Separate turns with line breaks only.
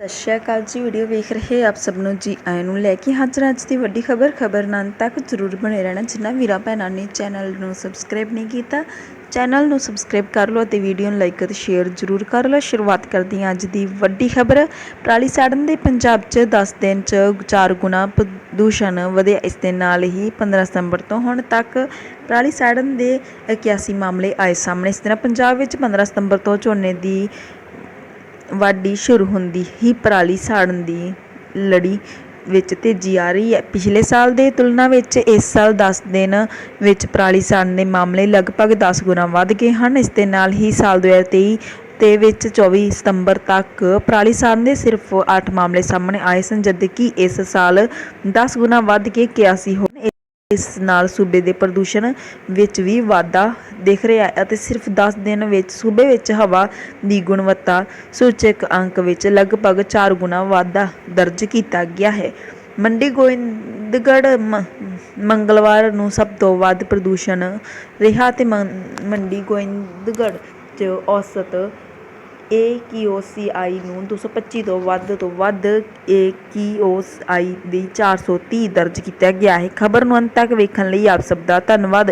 ਸਤਿ ਸ਼੍ਰੀ ਅਕਾਲ ਜੀ ਵੀਡੀਓ ਵੇਖ ਰਹੇ ਆਪ ਸਭ ਨੂੰ ਜੀ ਆਇਆਂ ਨੂੰ ਲੈ ਕੇ ਹਾਜ਼ਰ ਅੱਜ ਦੀ ਵੱਡੀ ਖਬਰ ਖਬਰ ਨਾਲ ਤੱਕ ਜ਼ਰੂਰ ਬਣੇ ਰਹਿਣਾ। ਜਿਨ੍ਹਾਂ ਵੀਰਾਂ ਭੈਣਾਂ ਨੇ ਚੈਨਲ ਨੂੰ ਸਬਸਕ੍ਰਾਈਬ ਨਹੀਂ ਕੀਤਾ ਚੈਨਲ ਨੂੰ ਸਬਸਕ੍ਰਾਈਬ ਕਰ ਲਓ ਅਤੇ ਵੀਡੀਓ ਨੂੰ ਲਾਈਕ ਅਤੇ ਸ਼ੇਅਰ ਜ਼ਰੂਰ ਕਰ ਲਓ। ਸ਼ੁਰੂਆਤ ਕਰਦੀ ਹਾਂ ਅੱਜ ਦੀ ਵੱਡੀ ਖਬਰ। ਪਰਾਲੀ ਸਾੜਨ ਦੇ ਪੰਜਾਬ 'ਚ 10 ਦਿਨ 'ਚ 4 ਗੁਣਾ ਪ੍ਰਦੂਸ਼ਣ ਵਧਿਆ। ਇਸ ਦੇ ਨਾਲ ਹੀ 15 ਸਤੰਬਰ ਤੋਂ ਹੁਣ ਤੱਕ ਪਰਾਲੀ ਸਾੜਨ ਦੇ 81 ਮਾਮਲੇ ਆਏ ਸਾਹਮਣੇ। ਇਸ ਤਰ੍ਹਾਂ ਪੰਜਾਬ ਵਿੱਚ 15 ਸਤੰਬਰ ਤੋਂ ਝੋਨੇ ਦੀ ਵਾਢੀ ਸ਼ੁਰੂ ਹੁੰਦੀ ਹੀ ਪਰਾਲੀ ਸਾੜਨ ਦੀ ਲੜੀ ਵਿੱਚ ਤੇਜ਼ੀ ਆ ਰਹੀ ਹੈ। ਪਿਛਲੇ ਸਾਲ ਦੇ ਤੁਲਨਾ ਵਿੱਚ ਇਸ ਸਾਲ ਦਸ ਦਿਨ ਵਿੱਚ ਪਰਾਲੀ ਸਾੜਨ ਦੇ ਮਾਮਲੇ ਲਗਭਗ 10 ਗੁਣਾ ਵੱਧ ਗਏ ਹਨ। ਇਸ ਦੇ ਨਾਲ ਹੀ ਸਾਲ 2023 ਤੇ ਵਿੱਚ 24 ਸਤੰਬਰ ਤੱਕ ਪਰਾਲੀ ਸਾੜਨ ਦੇ ਸਿਰਫ 8 ਮਾਮਲੇ ਸਾਹਮਣੇ ਆਏ ਸਨ, ਜਦਕਿ ਇਸ ਸਾਲ 10 ਗੁਣਾ ਵੱਧ ਕੇ 81 ਹੋ ਇਸ ਨਾਲ ਸੂਬੇ ਦੇ ਪ੍ਰਦੂਸ਼ਣ ਵਿੱਚ ਵੀ ਵਾਧਾ ਦਿਖ ਰਿਹਾ ਹੈ ਅਤੇ ਸਿਰਫ 10 ਦਿਨ ਵਿੱਚ ਸੂਬੇ ਵਿੱਚ ਹਵਾ ਦੀ ਗੁਣਵੱਤਾ ਸੂਚਕ ਅੰਕ ਵਿੱਚ ਲਗਭਗ 4 ਗੁਣਾ ਵਾਧਾ ਦਰਜ ਕੀਤਾ ਗਿਆ ਹੈ। ਮੰਡੀ ਗੋਇੰਦਗੜ੍ਹ ਮ- ਮੰਗਲਵਾਰ ਨੂੰ ਸਭ ਤੋਂ ਵੱਧ ਪ੍ਰਦੂਸ਼ਣ ਰਿਹਾ ਅਤੇ ਮੰਡੀ ਗੋਇੰਦਗੜ੍ਹ 'ਚ ਔਸਤ ਏ AQCI ਨੂੰ 225 ਤੋਂ ਵੱਧ ਤੋਂ ਵੱਧ ਏ AQCI ਦੀ 430 ਦਰਜ ਕੀਤਾ ਗਿਆ ਹੈ। ਖਬਰ ਨੂੰ ਅੰਤ ਤੱਕ ਵੇਖਣ ਲਈ ਆਪ ਸਭ ਦਾ ਧੰਨਵਾਦ।